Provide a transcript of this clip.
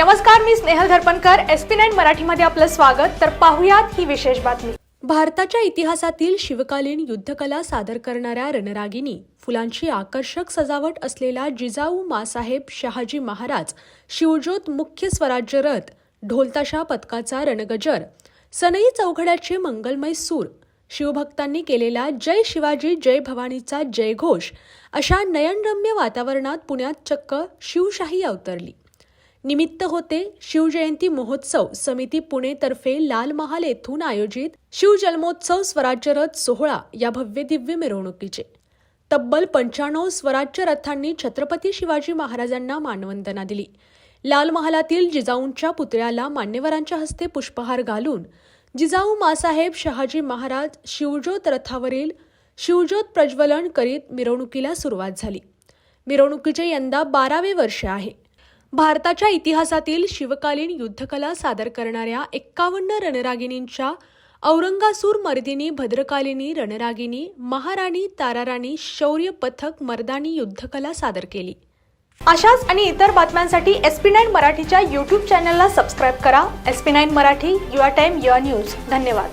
नमस्कार मी Snehal Dharpankar. SP nine मराठीमध्ये आपलं स्वागत. तर पाहुयात ही विशेष बातमी. भारताच्या इतिहासातील शिवकालीन युद्धकला सादर करणाऱ्या रणरागिनी फुलांची आकर्षक सजावट असलेला जिजाऊ मासाहेब शहाजी महाराज शिवज्योत मुख्य स्वराज्य रथ ढोलताशा पथकाचा रणगजर सनई चौघड्याचे मंगलमय सूर शिवभक्तांनी केलेला जय शिवाजी जय भवानीचा जयघोष अशा नयनरम्य वातावरणात पुण्यात चक्क शिवशाही अवतरली. निमित्त होते शिवजयंती महोत्सव समिती पुणेतर्फे लाल महाल येथून आयोजित शिवजन्मोत्सव स्वराज्य रथ सोहळा या भव्य दिव्य मिरवणुकीचे. तब्बल पंच्याण्णव स्वराज्य रथांनी छत्रपती शिवाजी महाराजांना मानवंदना दिली. लाल महालातील जिजाऊंच्या पुतळ्याला मान्यवरांच्या हस्ते पुष्पहार घालून जिजाऊ मासाहेब शहाजी महाराज शिवज्योत रथावरील शिवज्योत प्रज्वलन करीत मिरवणुकीला सुरुवात झाली. मिरवणुकीचे यंदा बारावे वर्ष आहे. भारताच्या इतिहासातील शिवकालीन युद्धकला सादर करणाऱ्या एक्कावन्न रणरागिणींच्या औरंगासूर मर्दिनी भद्रकालिनी रणरागिनी महाराणी ताराराणी शौर्य पथक मर्दानी युद्धकला सादर केली. अशाच आणि इतर बातम्यांसाठी एस पी नाईन मराठीच्या यूट्यूब चॅनलला सबस्क्राईब करा. S P nine Marathi your time your news. धन्यवाद.